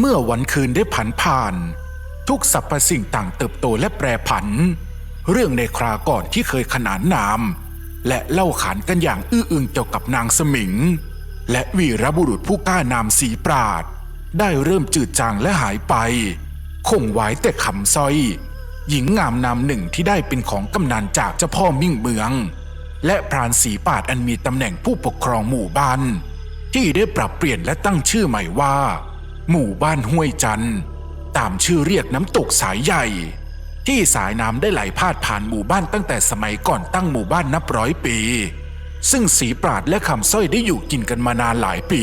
เมื่อวันคืนได้ผันผ่าน ทุกสรรพสิ่งต่างเติบโตและแปรผัน เรื่องในคราก่อนที่เคยขนานนาม และเล่าขานกันอย่างอื้ออึงเกี่ยวกับนางสมิง และวีรบุรุษผู้กล้านามสีปราด ได้เริ่มจืดจางและหายไป คงไว้แต่คำสร้อย หญิงงามนามหนึ่งที่ได้เป็นของกำนันจากเจ้าพ่อมิ่งเมือง และพรานสีปาดอันมีตำแหน่งผู้ปกครองหมู่บ้านที่ได้ปรับเปลี่ยนและตั้งชื่อใหม่ว่า หมู่บ้านห้วยจันตามชื่อเรียกน้ำตกสายใหญ่ ที่สายน้ำได้ไหลพาดผ่านหมู่บ้านตั้งแต่สมัยก่อนตั้งหมู่บ้านนับร้อยปี ซึ่งสีปราดและคำสร้อยได้อยู่กินกันมานานหลายปี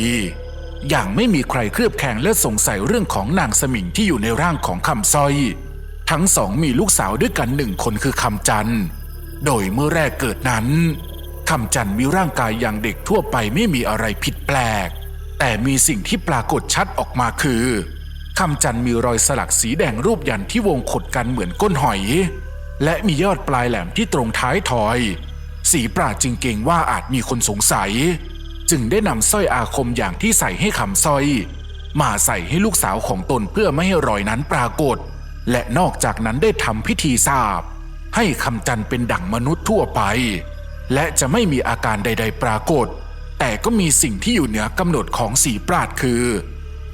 อย่างไม่มีใครเคลือบแคลงและสงสัยเรื่องของนางสมิงที่อยู่ในร่างของคำสร้อย ทั้งสองมีลูกสาวด้วยกันหนึ่งคนคือคำจันโดยเมื่อแรกเกิดนั้นคำจันมีร่างกายอย่างเด็กทั่วไปไม่มีอะไรผิดแปลก แต่มีสิ่งที่ปรากฏชัดออกมาคือคำจันมีรอยสลักสีแดงรูปยันที่วงขดกันเหมือนก้นหอย และมียอดปลายแหลมที่ตรงท้ายถอย สีปราจึงเก่งว่าอาจมีคนสงสัย จึงได้นำสร้อยอาคมอย่างที่ใส่ให้คำสร้อย มาใส่ให้ลูกสาวของตนเพื่อไม่ให้รอยนั้นปรากฏ และนอกจากนั้นได้ทำพิธีสาบให้คำจันเป็นดั่งมนุษย์ทั่วไป และจะไม่มีอาการใด ๆ ปรากฏ แต่ก็มีสิ่งที่อยู่เหนือกำหนดของสีปราดคือ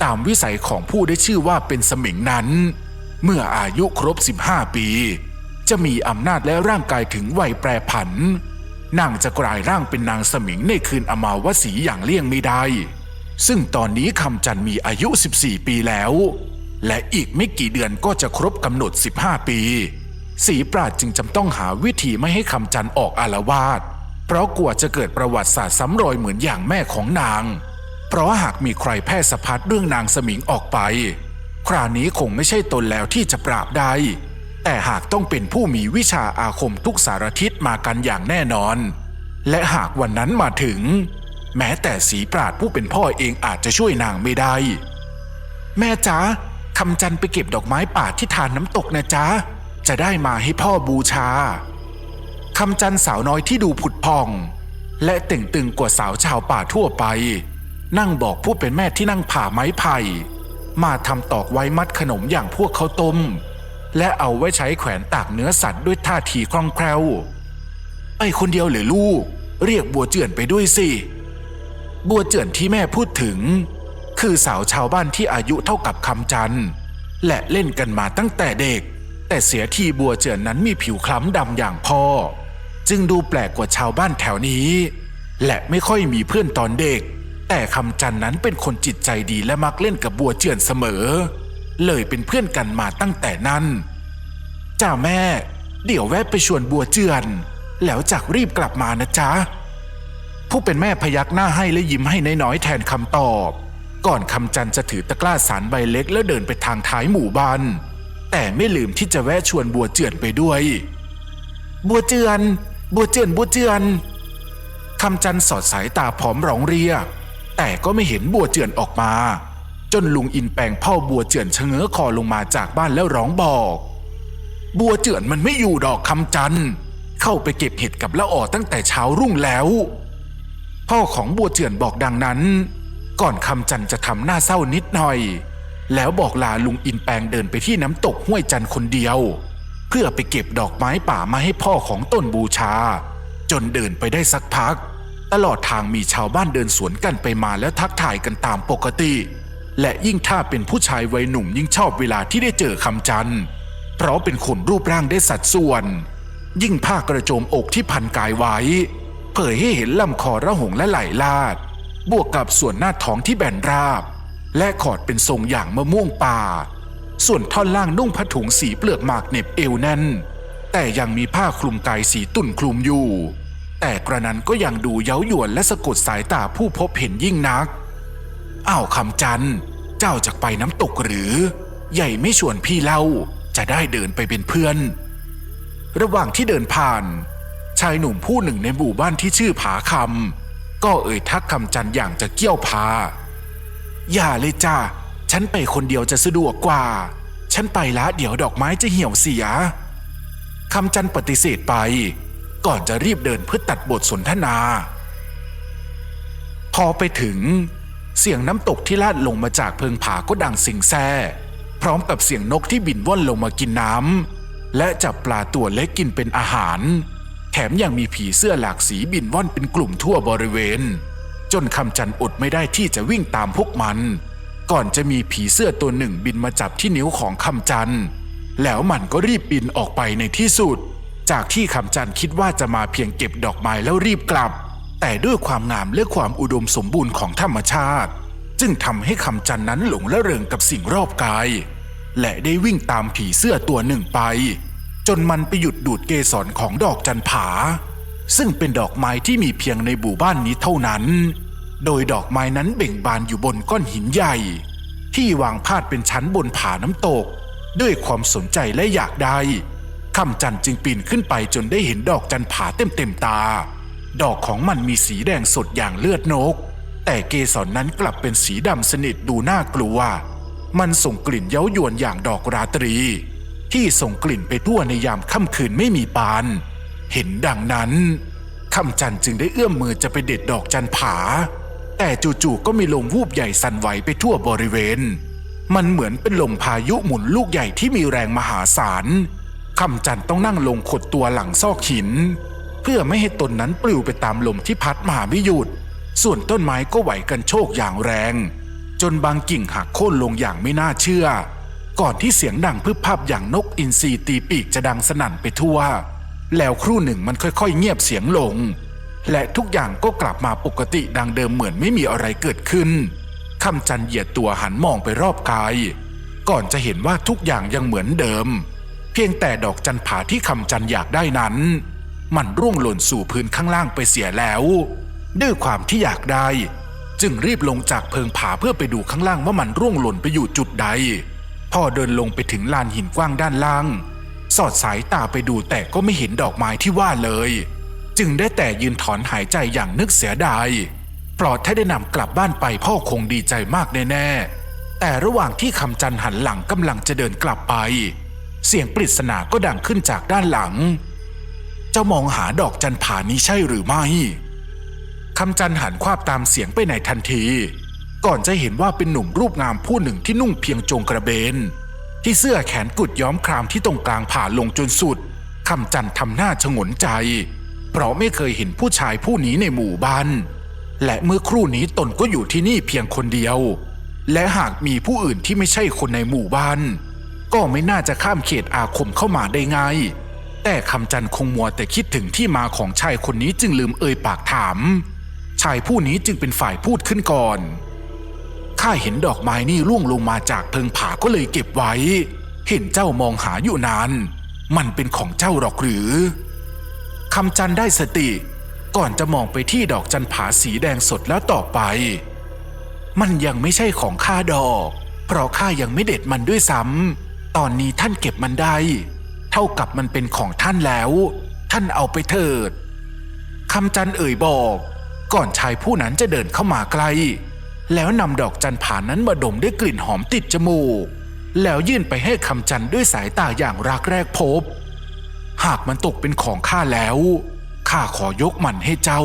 ตามวิสัยของผู้ได้ชื่อว่าเป็นสมิงนั้น เมื่ออายุครบ 15 ปี จะมีอำนาจและร่างกายถึงวัยแปรผันนางจะกลายร่างเป็นนางสมิงในคืนอมาวสีอย่างเลี่ยงไม่ได้ ซึ่งตอนนี้คำจันมีอายุ 14 ปีแล้ว และอีกไม่กี่เดือนก็จะครบกำหนด 15 ปี สีปราดจึงจำต้องหาวิธีไม่ให้คำจันออกอารวาส เพราะกลัวจะเกิดประวัติศาสตร์ซ้ำรอยเหมือนอย่างแม่ของนาง เพราะหากมีใครแพร่สะพัดเรื่องนางสมิงออกไป คราวนี้คงไม่ใช่ตนแล้วที่จะปราบได้ แต่หากต้องเป็นผู้มีวิชาอาคมทุกสารทิศมากันอย่างแน่นอน และหากวันนั้นมาถึง แม้แต่สีปราดผู้เป็นพ่อเองอาจจะช่วยนางไม่ได้ แม่จ๋าคำจันไปเก็บดอกไม้ป่าที่ทานน้ำตกนะจ๊ะจะได้มาให้พ่อบูชา คำจันสาวน้อยที่ดูผุดพอง และเต่งตึงกว่าสาวชาวป่าทั่วไป นั่งบอกผู้เป็นแม่ที่นั่งผ่าไม้ไผ่ มาทำตอกไว้มัดขนมอย่างพวกเขาต้ม และเอาไว้ใช้แขวนตากเนื้อสัตว์ด้วยท่าทีคล่องแคล่วไอคนเดียวหรือลูก เรียกบัวเจือนไปด้วยสิ บัวเจือนที่แม่พูดถึง คือสาวชาวบ้านที่อายุเท่ากับคำจันและเล่นกันมาตั้งแต่เด็ก แต่เสียทีบัวเจือนนั้นมีผิวคล้ำดำอย่างพ่อ จึงดูแปลกกว่าชาวบ้านแถวนี้ และไม่ค่อยมีเพื่อนตอนเด็ก แต่คำจันนั้นเป็นคนจิตใจดีและมักเล่นกับบัวเจือนเสมอ เลยเป็นเพื่อนกันมาตั้งแต่นั้นจ้าแม่ เดี๋ยวแวะไปชวนบัวเจือน แล้วจักรีบกลับมานะจ๊ะผู้เป็นแม่พยักหน้าให้และยิ้มให้น้อยๆแทนคำตอบ ก่อนคำจันจะถือตะกร้าสารใบเล็กแล้วเดินไปทางท้ายหมู่บ้านแต่ไม่ลืมที่จะแวะชวนบัวเจือนไปด้วย บัวเจือน บัวเจือนบัวเจือนคำจันสอดสายตาพร้อมร้องเรียก แต่ก็ไม่เห็นบัวเจือนออกมา จนลุงอินแปลงพ่อบัวเจือนชะเง้อคอลงมาจากบ้านแล้วร้องบอก บัวเจือนมันไม่อยู่ดอกคำจันเข้าไปเก็บเห็ดกับละอ่อตั้งแต่เช้ารุ่งแล้ว พ่อของบัวเจือนบอกดังนั้น ก่อนคำจันจะทำหน้าเศร้านิดหน่อย แล้วบอกลาลุงอินแปลงเดินไปที่น้ำตกห้วยจันคนเดียว เพื่อไปเก็บดอกไม้ป่ามาให้พ่อของต้นบูชา จนเดินไปได้สักพัก ตลอดทางมีชาวบ้านเดินสวนกันไปมาแล้วทักทายกันตามปกติ และยิ่งถ้าเป็นผู้ชายวัยหนุ่มยิ่งชอบเวลาที่ได้เจอคำจันทร์เพราะเป็นคนรูปร่างได้สัดส่วน ยิ่งผ้ากระโจมอกที่พันกายไว้ เผยให้เห็นลำคอระหงและไหล่ลาด บวกกับส่วนหน้าท้องที่แบนราบ และขอดเป็นทรงอย่างมะม่วงป่า ส่วนท่อนล่างนุ่งผ้าถุงสีเปลือกหมากเน็บเอวแน่น แต่ยังมีผ้าคลุมกายสีตุ่นคลุมอยู่ แต่กระนั้นก็ยังดูเย้ายวนและสะกดสายตาผู้พบเห็นยิ่งนักอ้าวคำจันเจ้าจะไปน้ำตกหรือ ใหญ่ไม่ชวนพี่เล่าจะได้เดินไปเป็นเพื่อน ระหว่างที่เดินผ่าน ชายหนุ่มผู้หนึ่งในหมู่บ้านที่ชื่อผาคำก็เอ่ยทักคำจันอย่างจะเกี้ยวพา อย่าเลยจ้า ฉันไปคนเดียวจะสะดวกกว่า ฉันไปละเดี๋ยวดอกไม้จะเหี่ยวเสียคำจันปฏิเสธไป ก่อนจะรีบเดินเพื่อตัดบทสนทนา พอไปถึง เสียงน้ำตกที่ลาดลงมาจากเพิงผาก็ดังสิงแซ่พร้อมกับเสียงนกที่บินว่อนลงมากินน้ำและจับปลาตัวเล็กกินเป็นอาหาร แถมยังมีผีเสื้อหลากสีบินว่อนเป็นกลุ่มทั่วบริเวณ จนคำจันอดไม่ได้ที่จะวิ่งตามพวกมัน ก่อนจะมีผีเสื้อตัวหนึ่งบินมาจับที่นิ้วของคำจันแล้วมันก็รีบบินออกไปในที่สุด จากที่คำจันคิดว่าจะมาเพียงเก็บดอกไม้แล้วรีบกลับ แต่ด้วยความงามและความอุดมสมบูรณ์ของธรรมชาติ จึงทำให้คำจันนั้นหลงละเริงกับสิ่งรอบกาย และได้วิ่งตามผีเสื้อตัวหนึ่งไป จนมันไปหยุดดูดเกสรของดอกจันผา ซึ่งเป็นดอกไม้ที่มีเพียงในหมู่บ้านนี้เท่านั้น โดยดอกไม้นั้นเบ่งบานอยู่บนก้อนหินใหญ่ ที่วางพาดเป็นชั้นบนผาน้ำตก ด้วยความสนใจและอยากได้คำจันจึงปีนขึ้นไปจนได้เห็นดอกจันผาเต็มเต็มๆตา ดอกของมันมีสีแดงสดอย่างเลือดนก แต่เกสรนนั้นกลับเป็นสีดำสนิทดูน่ากลัว มันส่งกลิ่นเย้ายวนอย่างดอกราตรี ที่ส่งกลิ่นไปทั่วในยามค่ำคืนไม่มีปาน เห็นดังนั้นคำจันจึงได้เอื้อมมือจะไปเด็ดดอกจันผา แต่จู่ๆก็มีลมวูบใหญ่สั่นไหวไปทั่วบริเวณ มันเหมือนเป็นลมพายุหมุนลูกใหญ่ที่มีแรงมหาศาลคำจันต้องนั่งลงขดตัวหลังซอกหิน เพื่อไม่ให้ตนนั้นปลิวไปตามลมที่พัดมาไม่หยุด ส่วนต้นไม้ก็ไหวกันโชกอย่างแรง จนบางกิ่งหักโค่นลงอย่างไม่น่าเชื่อ ก่อนที่เสียงดังพึบพับอย่างนกอินทรีตีปีกจะดังสนั่นไปทั่ว แล้วครู่หนึ่งมันค่อยๆ เงียบเสียงลง และทุกอย่างก็กลับมาปกติดังเดิมเหมือนไม่มีอะไรเกิดขึ้นคำจันเหยียดตัวหันมองไปรอบกาย ก่อนจะเห็นว่าทุกอย่างยังเหมือนเดิม เพียงแต่ดอกจันผาที่คำจันอยากได้นั้น มันร่วงหล่นสู่พื้นข้างล่างไปเสียแล้ว ด้วยความที่อยากได้ จึงรีบลงจากเพิงผาเพื่อไปดูข้างล่างว่ามันร่วงหล่นไปอยู่จุดใด พอเดินลงไปถึงลานหินกว้างด้านล่าง สอดสายตาไปดูแต่ก็ไม่เห็นดอกไม้ที่ว่าเลย จึงได้แต่ยืนถอนหายใจอย่างนึกเสียดายเพราะถ้าได้นำกลับบ้านไปพ่อคงดีใจมากแน่ๆ แต่ระหว่างที่คำจันหันหลังกำลังจะเดินกลับไป เสียงปริศนาก็ดังขึ้นจากด้านหลัง เจ้ามองหาดอกจันผานี้ใช่หรือไม่คำจันหันควาบตามเสียงไปในทันที ก่อนจะเห็นว่าเป็นหนุ่มรูปงามผู้หนึ่งที่นุ่งเพียงจงกระเบน ที่เสื้อแขนกุดย้อมครามที่ตรงกลางผ่าลงจนสุดคำจันทำหน้าชงนใจ เพราะไม่เคยเห็นผู้ชายผู้นี้ในหมู่บ้านและเมื่อครู่นี้ตนก็อยู่ที่นี่เพียงคนเดียว และหากมีผู้อื่นที่ไม่ใช่คนในหมู่บ้าน ก็ไม่น่าจะข้ามเขตอาคมเข้ามาได้ง่ายแต่คำจันคงมัวแต่คิดถึงที่มาของชายคนนี้จึงลืมเอ่ยปากถาม ชายผู้นี้จึงเป็นฝ่ายพูดขึ้นก่อนข้าเห็นดอกไม้นี่ร่วงลงมาจากเพิงผาก็เลยเก็บไว้ เห็นเจ้ามองหาอยู่นาน มันเป็นของเจ้าหรอกหรือ คำจันได้สติ ก่อนจะมองไปที่ดอกจันผาสีแดงสดแล้วต่อไป มันยังไม่ใช่ของข้าดอก เพราะข้ายังไม่เด็ดมันด้วยซ้ำตอนนี้ท่านเก็บมันได้ เท่ากับมันเป็นของท่านแล้ว ท่านเอาไปเถิดคำจันเอ่ยบอก ก่อนชายผู้นั้นจะเดินเข้ามาใกล้แล้วนำดอกจันผานั้นมาดมด้วยกลิ่นหอมติดจมูก แล้วยื่นไปให้คำจันด้วยสายตาอย่างรักแรกพบ หากมันตกเป็นของข้าแล้วข้าขอยกมันให้เจ้า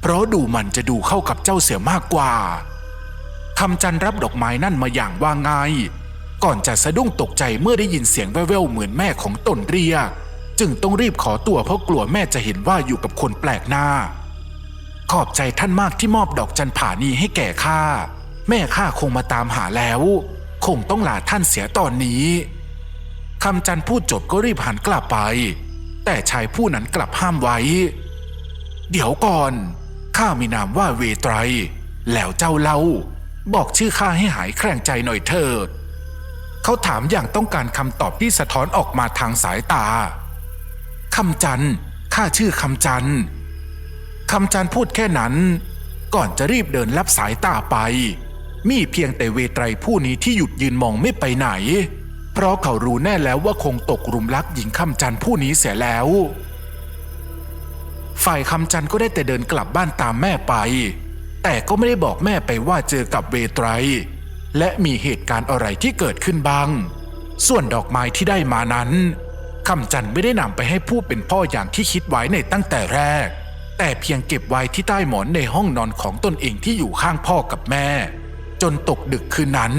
เพราะดูมันจะดูเข้ากับเจ้าเสียมากกว่าคำจันรับดอกไม้นั่นมาอย่างว่าง่าย ก่อนจะสะดุ้งตกใจเมื่อได้ยินเสียงแว่วๆเหมือนแม่ของตนเรียก จึงต้องรีบขอตัวเพราะกลัวแม่จะเห็นว่าอยู่กับคนแปลกหน้า ขอบใจท่านมากที่มอบดอกจันผานีให้แก่ข้าแม่ข้าคงมาตามหาแล้ว คงต้องลาท่านเสียตอนนี้คำจันพูดจบก็รีบหันกลับไป แต่ชายผู้นั้นกลับห้ามไว้ เดี๋ยวก่อน ข้ามีนามว่าเวไตร แล้วเจ้าเล่า บอกชื่อข้าให้หายแคลงใจหน่อยเถิดเขาถามอย่างต้องการคำตอบที่สะท้อนออกมาทางสายตาคำจันข้าชื่อคำจันคำจันพูดแค่นั้น ก่อนจะรีบเดินลับสายตาไป มีเพียงแต่เวไตรผู้นี้ที่หยุดยืนมองไม่ไปไหน เพราะเขารู้แน่แล้วว่าคงตกหลุมรักหญิงคำจันผู้นี้เสียแล้ว ฝ่ายคำจันก็ได้แต่เดินกลับบ้านตามแม่ไป แต่ก็ไม่ได้บอกแม่ไปว่าเจอกับเวไตรและมีเหตุการณ์อะไรที่เกิดขึ้นบ้าง ส่วนดอกไม้ที่ได้มานั้นคำจันไม่ได้นำไปให้ผู้เป็นพ่ออย่างที่คิดไว้ในตั้งแต่แรก แต่เพียงเก็บไว้ที่ใต้หมอนในห้องนอนของตนเองที่อยู่ข้างพ่อกับแม่ จนตกดึกคืนนั้น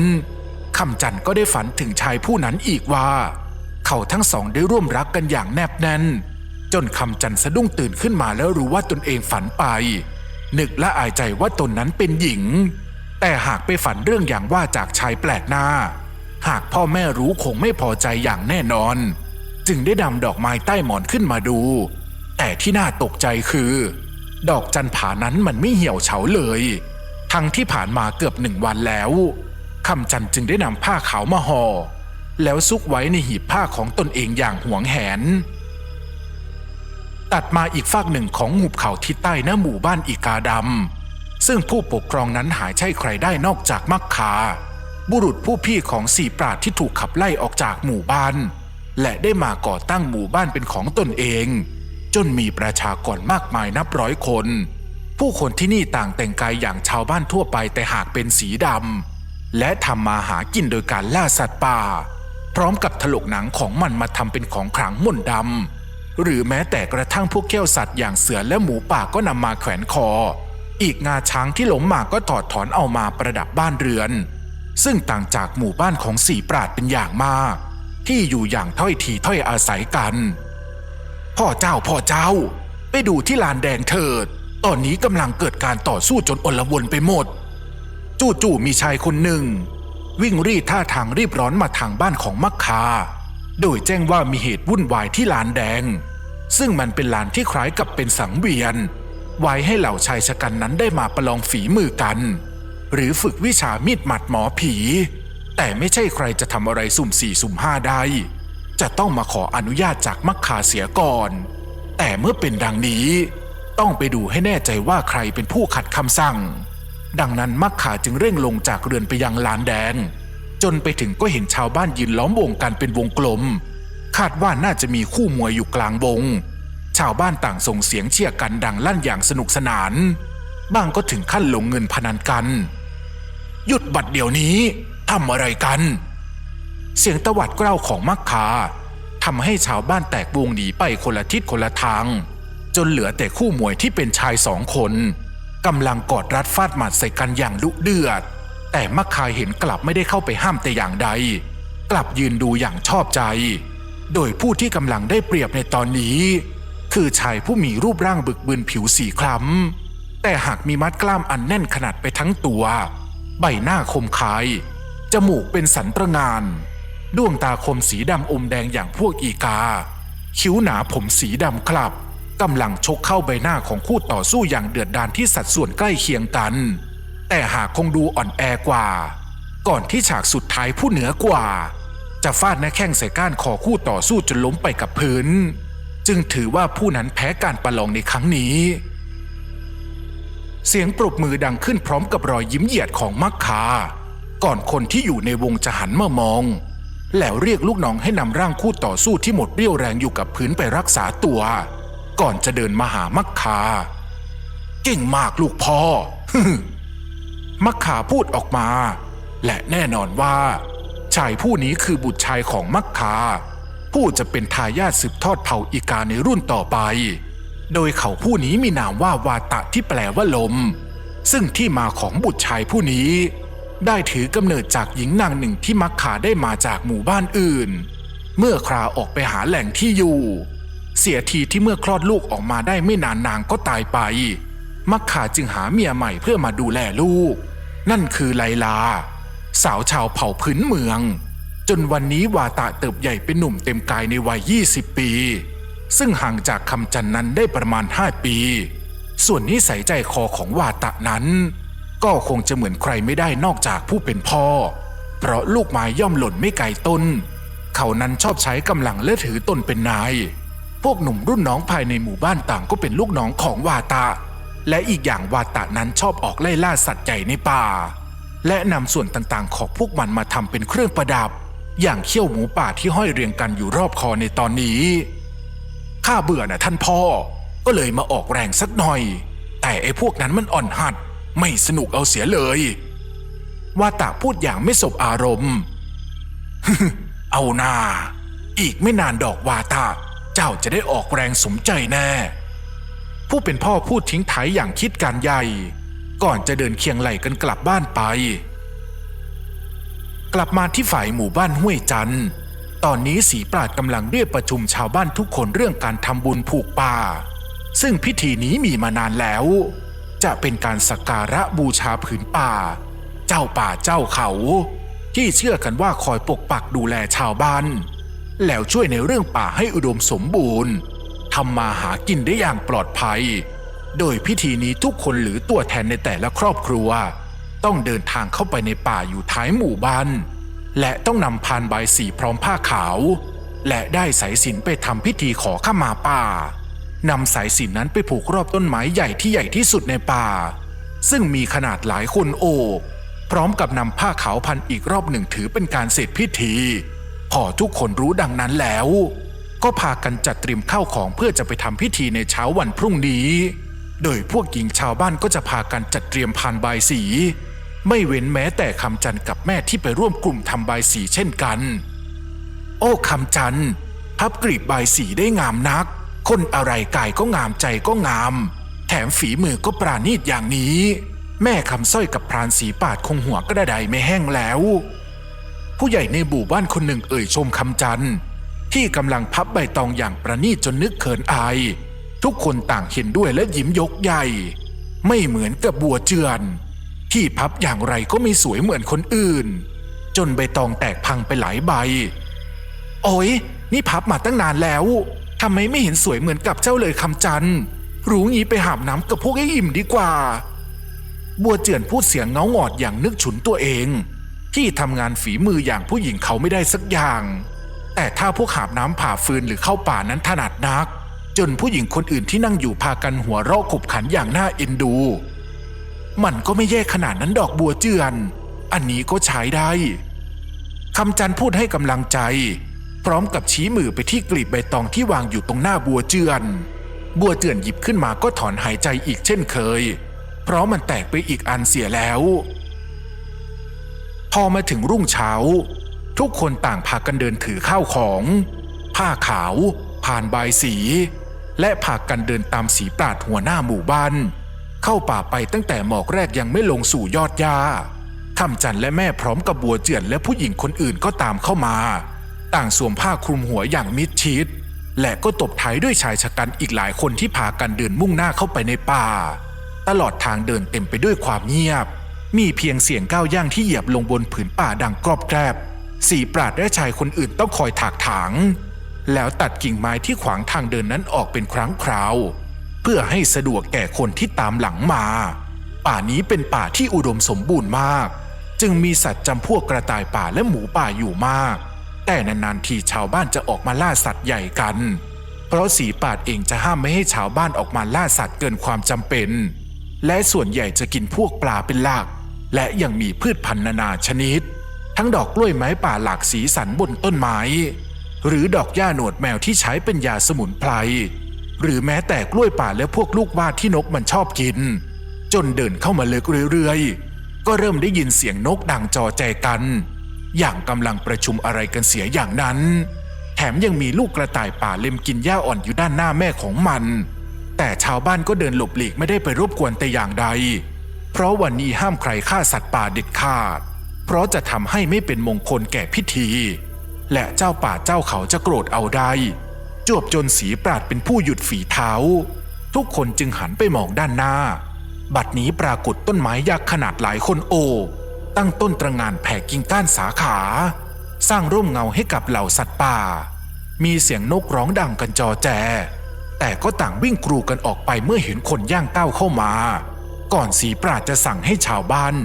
คำจันทร์ก็ได้ฝันถึงชายผู้นั้นอีกว่า เขาทั้งสองได้ร่วมรักกันอย่างแนบแน่น จนคำจันทร์สะดุ้งตื่นขึ้นมาแล้วรู้ว่าตนเองฝันไป นึกและอายใจว่าตนนั้นเป็นหญิง แต่หากไปฝันเรื่องอย่างว่าจากชายแปลกหน้า หากพ่อแม่รู้คงไม่พอใจอย่างแน่นอน จึงได้นำดอกไม้ใต้หมอนขึ้นมาดู แต่ที่น่าตกใจคือ ดอกจันผานั้นมันไม่เหี่ยวเฉาเลย ทั้งที่ผ่านมาเกือบหนึ่งวันแล้ว คำจันจึงได้นำผ้าขาวมาห่อแล้วซุกไว้ในหีบผ้าของตนเองอย่างหวงแหน ตัดมาอีกฝากหนึ่งของหุบเขาทิศใต้หน้าหมู่บ้านอีกาดำซึ่งผู้ปกครองนั้นหาใช่ใครได้นอกจากมักคา บุรุษผู้พี่ของสี่ปราดที่ถูกขับไล่ออกจากหมู่บ้าน และได้มาก่อตั้งหมู่บ้านเป็นของตนเอง จนมีประชากรมากมายนับร้อยคน ผู้คนที่นี่ต่างแต่งกายอย่างชาวบ้านทั่วไปแต่หากเป็นสีดำ และทำมาหากินโดยการล่าสัตว์ป่า พร้อมกับถลกหนังของมันมาทำเป็นของขลังม่นต์ดำหรือแม้แต่กระทั่งพวกแก้วสัตว์อย่างเสือและหมูป่าก็นำมาแขวนคอ อีกงาช้างที่หลงมาก็ถอดถอนเอามาประดับบ้านเรือน ซึ่งต่างจากหมู่บ้านของสีปราดเป็นอย่างมาก ที่อยู่อย่างถ้อยทีถ้อยอาศัยกัน พ่อเจ้าพ่อเจ้า ไปดูที่ลานแดงเถิด ตอนนี้กำลังเกิดการต่อสู้จนอลวนไปหมด จู่ๆมีชายคนหนึ่ง วิ่งรีดท่าทางรีบร้อนมาทางบ้านของมักคา โดยแจ้งว่ามีเหตุวุ่นวายที่ลานแดง ซึ่งมันเป็นลานที่คล้ายกับเป็นสังเวียน ไว้ให้เหล่าชายชะกันนั้นได้มาประลองฝีมือกัน หรือฝึกวิชามีดหมัดหมอผี แต่ไม่ใช่ใครจะทำอะไรสุ่มสี่สุ่มห้าได้จะต้องมาขออนุญาตจากมักคาเสียก่อน แต่เมื่อเป็นดังนี้ ต้องไปดูให้แน่ใจว่าใครเป็นผู้ขัดคำสั่ง ดังนั้นมักขาจึงเร่งลงจากเรือนไปยังลานแดง จนไปถึงก็เห็นชาวบ้านยืนล้อมวงกันเป็นวงกลม คาดว่าน่าจะมีคู่มวยอยู่กลางวง ชาวบ้านต่างส่งเสียงเชียร์กันดังลั่นอย่างสนุกสนานบางก็ถึงขั้นลงเงินพนันกัน หยุดบัดเดี๋ยวนี้ทำอะไรกัน เสียงตวัดเกล้าของมักคาทำให้ชาวบ้านแตกวงหนีไปคนละทิศคนละทาง จนเหลือแต่คู่มวยที่เป็นชายสองคน กำลังกอดรัดฟาดหมัดใส่กันอย่างดุเดือด แต่มักคายเห็นกลับไม่ได้เข้าไปห้ามแต่อย่างใด กลับยืนดูอย่างชอบใจ โดยผู้ที่กำลังได้เปรียบในตอนนี้ คือชายผู้มีรูปร่างบึกบึนผิวสีคล้ำแต่หากมีมัดกล้ามอันแน่นขนาดไปทั้งตัว ใบหน้าคมคาย จมูกเป็นสันตระงาน ดวงตาคมสีดำอมแดงอย่างพวกอีกา คิ้วหนาผมสีดำคลับ กำลังชกเข้าใบหน้าของคู่ต่อสู้อย่างเดือดดาลที่สัดส่วนใกล้เคียงกัน แต่หากคงดูอ่อนแอกว่า ก่อนที่ฉากสุดท้ายผู้เหนือกว่า จะฟาดหน้าแข้งใส่ก้านคอคู่ต่อสู้จนล้มไปกับพื้น จึงถือว่าผู้นั้นแพ้การประลองในครั้งนี้ เสียงปรบมือดังขึ้นพร้อมกับรอยยิ้มเหยียดของมักคาก่อนคนที่อยู่ในวงจะหันมามอง แล้วเรียกลูกน้องให้นำร่างคู่ต่อสู้ที่หมดเรี่ยวแรงอยู่กับพื้นไปรักษาตัว ก่อนจะเดินมาหามักคา เก่งมากลูกพ่อ มักขาพูดออกมา และแน่นอนว่า ชายผู้นี้คือบุตรชายของมักคา ผู้จะเป็นทายาทสืบทอดเผ่าอีกาในรุ่นต่อไป โดยเขาผู้นี้มีนามว่าวาตะที่แปลว่าลม ซึ่งที่มาของบุตรชายผู้นี้ ได้ถือกำเนิดจากหญิงนางหนึ่งที่มักขาได้มาจากหมู่บ้านอื่น เมื่อคราออกไปหาแหล่งที่อยู่ เสียทีที่เมื่อคลอดลูกออกมาได้ไม่นานนางก็ตายไป มักขาจึงหาเมียใหม่เพื่อมาดูแลลูก นั่นคือไลลา สาวชาวเผ่าพื้นเมือง จนวันนี้วาตะเติบใหญ่เป็นหนุ่มเต็มกายในวัย 20 ปี ซึ่งห่างจากคำจันนั้นได้ประมาณ 5 ปี ส่วนนิสัยใจคอของวาตะนั้น ก็คงจะเหมือนใครไม่ได้นอกจากผู้เป็นพ่อ เพราะลูกไม้ย่อมหล่นไม่ไกลต้น เขานั้นชอบใช้กำลังและถือตนเป็นนาย พวกหนุ่มรุ่นน้องภายในหมู่บ้านต่างก็เป็นลูกน้องของวาตะ และอีกอย่างวาตะนั้นชอบออกไล่ล่าสัตว์ใหญ่ในป่า และนำส่วนต่างๆ ของพวกมันมาทำเป็นเครื่องประดับ อย่างเขี้ยวหมูป่าที่ห้อยเรียงกันอยู่รอบคอในตอนนี้ข้าเบื่อนะท่านพ่อ ก็เลยมาออกแรงสักหน่อย แต่ไอ้พวกนั้นมันอ่อนหัด ไม่สนุกเอาเสียเลย ว่าตาพูดอย่างไม่สบอารมณ์ เอานา อีกไม่นานดอกวาตา เจ้าจะได้ออกแรงสมใจแน่ ผู้เป็นพ่อพูดทิ้งท้ายอย่างคิดการใหญ่ ก่อนจะเดินเคียงไหลกันกลับบ้านไป กลับมาที่ฝ่ายหมู่บ้านห้วยจันทร์ตอนนี้สีปราดกำลังเรียกประชุมชาวบ้านทุกคนเรื่องการทำบุญผูกป่า ซึ่งพิธีนี้มีมานานแล้ว จะเป็นการสักการะบูชาผืนป่า เจ้าป่าเจ้าเขา ที่เชื่อกันว่าคอยปกปักดูแลชาวบ้าน แล้วช่วยในเรื่องป่าให้อุดมสมบูรณ์ทำมาหากินได้อย่างปลอดภัย โดยพิธีนี้ทุกคนหรือตัวแทนในแต่ละครอบครัว ต้องเดินทางเข้าไปในป่าอยู่ท้ายหมู่บ้านและต้องนำพานใบสีพร้อมผ้าขาว และได้สายสินไปทำพิธีขอขมาป่านำสายสินนั้นไปผูกรอบต้นไม้ใหญ่ที่ใหญ่ที่สุดในป่า ซึ่งมีขนาดหลายคนโอบพร้อมกับนำผ้าขาวพันอีกรอบหนึ่งถือเป็นการเสร็จพิธี พอทุกคนรู้ดังนั้นแล้ว ก็พากันจัดเตรียมข้าวของเพื่อจะไปทำพิธีในเช้าวันพรุ่งนี้ โดยพวกหญิงชาวบ้านก็จะพากันจัดเตรียมพานบายสี ไม่เว้นแม้แต่คำจันกับแม่ที่ไปร่วมกลุ่มทำบายสีเช่นกัน โอ้คำจันพับกรีบบายสีได้งามนัก คนอะไรกายก็งามใจก็งาม แถมฝีมือก็ปราณีตอย่างนี้ แม่คำสร้อยกับพรานสีปาดคงหัวกระไดไม่แห้งแล้ว ผู้ใหญ่ในหมู่บ้านคนหนึ่งเอ่ยชมคำจันทร์ที่กำลังพับใบตองอย่างประณีตจนนึกเขินอาย ทุกคนต่างเห็นด้วยและยิ้มยกใหญ่ ไม่เหมือนกับบัวเจือน ที่พับอย่างไรก็ไม่สวยเหมือนคนอื่น จนใบตองแตกพังไปหลายใบ โอ้ยนี่พับมาตั้งนานแล้วทำไมไม่เห็นสวยเหมือนกับเจ้าเลยคำจันทร์รู้งี้ไปหาบน้ำกับพวกไอ้อิ่มดีกว่า บัวเจือนพูดเสียงเงาหงอดอย่างนึกฉุนตัวเอง ที่ทำงานฝีมืออย่างผู้หญิงเขาไม่ได้สักอย่าง แต่ถ้าพวกหาบน้ำผ่าฟืนหรือเข้าป่านั้นถนัดนัก จนผู้หญิงคนอื่นที่นั่งอยู่พากันหัวเราะขบขันอย่างน่าเอ็นดู มันก็ไม่แย่ขนาดนั้นดอกบัวเจือน อันนี้ก็ใช้ได้คำจันพูดให้กำลังใจ พร้อมกับชี้มือไปที่กลีบใบตองที่วางอยู่ตรงหน้าบัวเจือน บัวเจือนหยิบขึ้นมาก็ถอนหายใจอีกเช่นเคย เพราะมันแตกไปอีกอันเสียแล้ว พอมาถึงรุ่งเช้า ทุกคนต่างพากันเดินถือข้าวของ ผ้าขาว ผ่านใบายสี และพากันเดินตามสีปราดหัวหน้าหมู่บ้านเข้าป่าไปตั้งแต่หมอกแรกยังไม่ลงสู่ยอดหญ้าคำจันและแม่พร้อมกับบัวเจือนและผู้หญิงคนอื่นก็ตามเข้ามา ต่างสวมผ้าคลุมหัวอย่างมิดชิด และก็ตบท้ายด้วยชายชะกันอีกหลายคนที่พากันเดินมุ่งหน้าเข้าไปในป่า ตลอดทางเดินเต็มไปด้วยความเงียบ มีเพียงเสียงก้าวย่างที่เหยียบลงบนผืนป่าดังกรอบแกรบสีปราดและชายคนอื่นต้องคอยถากถาง แล้วตัดกิ่งไม้ที่ขวางทางเดินนั้นออกเป็นครั้งคราว เพื่อให้สะดวกแก่คนที่ตามหลังมา ป่านี้เป็นป่าที่อุดมสมบูรณ์มาก จึงมีสัตว์จำพวกกระต่ายป่าและหมูป่าอยู่มาก แต่นานๆทีชาวบ้านจะออกมาล่าสัตว์ใหญ่กัน เพราะสีปาดเองจะห้ามไม่ให้ชาวบ้านออกมาล่าสัตว์เกินความจำเป็น และส่วนใหญ่จะกินพวกปลาเป็นหลัก และยังมีพืชพันธุ์นานาชนิด ทั้งดอกกล้วยไม้ป่าหลากสีสันบนต้นไม้ หรือดอกหญ้าหนวดแมวที่ใช้เป็นยาสมุนไพรหรือแม้แต่กล้วยป่าและพวกลูกว่าที่นกมันชอบกิน จนเดินเข้ามาเลึกเรื่อยๆ ก็เริ่มได้ยินเสียงนกดังจอแจกัน อย่างกำลังประชุมอะไรกันเสียอย่างนั้น แถมยังมีลูกกระต่ายป่าเล็มกินหญ้าอ่อนอยู่ด้านหน้าแม่ของมัน แต่ชาวบ้านก็เดินหลบหลีกไม่ได้ไปรบกวนแต่อย่างใด เพราะวันนี้ห้ามใครฆ่าสัตว์ป่าเด็ดขาด เพราะจะทำให้ไม่เป็นมงคลแก่พิธี และเจ้าป่าเจ้าเขาจะโกรธเอาได้ จวบจนสีปราดเป็นผู้หยุดฝีเท้า ทุกคนจึงหันไปมองด้านหน้า บัดนี้ปรากฏต้นไม้ยักษ์ขนาดหลายคนโอบ ตั้งต้นตระงานแผ่กิ่งก้านสาขา สร้างร่มเงาให้กับเหล่าสัตว์ป่า มีเสียงนกร้องดังกันจอแจ แต่ก็ต่างวิ่งกรูกันออกไปเมื่อเห็นคนย่างก้าวเข้ามา ก่อนสีปราดจะสั่งให้ชาวบ้าน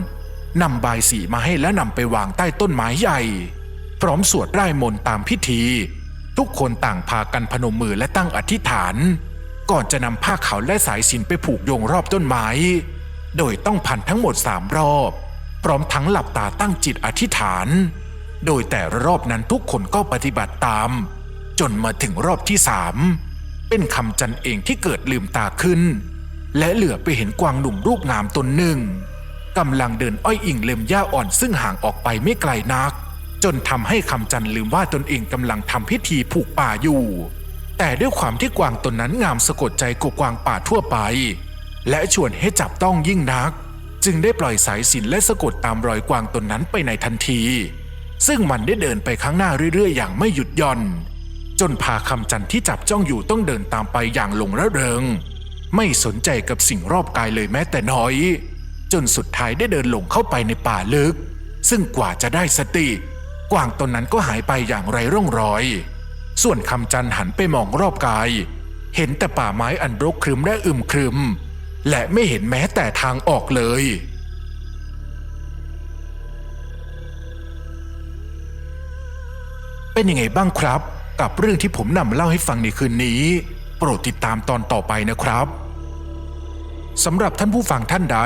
นำบายสีมาให้และนำไปวางใต้ต้นไม้ใหญ่ พร้อมสวดไร่มนต์ตามพิธี ทุกคนต่างพากันพนมมือและตั้งอธิษฐาน ก่อนจะนำผ้าขาวและสายสินไปผูกโยงรอบต้นไม้ โดยต้องพันทั้งหมดสามรอบ พร้อมทั้งหลับตาตั้งจิตอธิษฐาน โดยแต่รอบนั้นทุกคนก็ปฏิบัติตาม จนมาถึงรอบที่สามเป็นคำจันเองที่เกิดลืมตาขึ้น และเหลือไปเห็นกวางหนุ่มรูปงามตนหนึ่งกำลังเดินอ้อยอิงเล็มหญ้าอ่อนซึ่งห่างออกไปไม่ไกลนัก จนทำให้คำจันลืมว่าตนเองกำลังทำพิธีผูกป่าอยู่ แต่ด้วยความที่กวางตนนั้นงามสะกดใจกว่ากวางป่าทั่วไป และชวนให้จับต้องยิ่งนัก จึงได้ปล่อยสายสินและสะกดตามรอยกวางตนนั้นไปในทันที ซึ่งมันได้เดินไปข้างหน้าเรื่อยๆ อย่างไม่หยุดย่อน จนพาคำจันที่จับจ้องอยู่ต้องเดินตามไปอย่างหลงระเริง ไม่สนใจกับสิ่งรอบกายเลยแม้แต่น้อย จนสุดท้ายได้เดินหลงเข้าไปในป่าลึก ซึ่งกว่าจะได้สติ กวางตนนั้นก็หายไปอย่างไรร่องรอย ส่วนคำจันหันไปมองรอบกาย เห็นแต่ป่าไม้อันรกครึมและอึมครึม และไม่เห็นแม้แต่ทางออกเลยเป็นยังไงบ้างครับ กับเรื่องที่ผมนำเล่าให้ฟังในคืนนี้ โปรดติดตามตอนต่อไปนะครับสำหรับท่านผู้ฟังท่านใด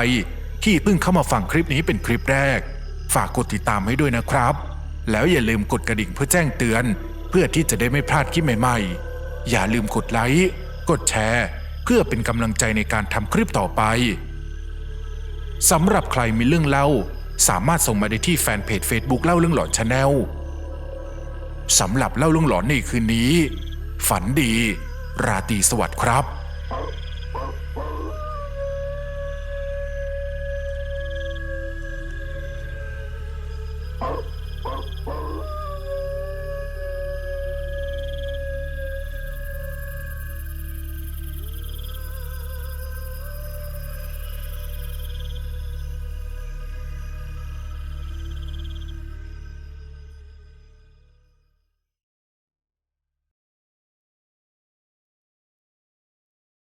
ที่เพิ่งเข้ามาฟังคลิปนี้เป็นคลิปแรก ฝากกดติดตามให้ด้วยนะครับ แล้วอย่าลืมกดกระดิ่งเพื่อแจ้งเตือน เพื่อที่จะได้ไม่พลาดคลิปใหม่ๆ อย่าลืมกดไลค์กดแชร์ เพื่อเป็นกำลังใจในการทำคลิปต่อไปสำหรับใครมีเรื่องเล่า สามารถส่งมาได้ที่แฟนเพจ Facebook เล่าเรื่องหลอนชาแนลสำหรับเล่าเรื่องหลอนในคืนนี้ ฝันดี ราตรีสวัสดิ์ครับ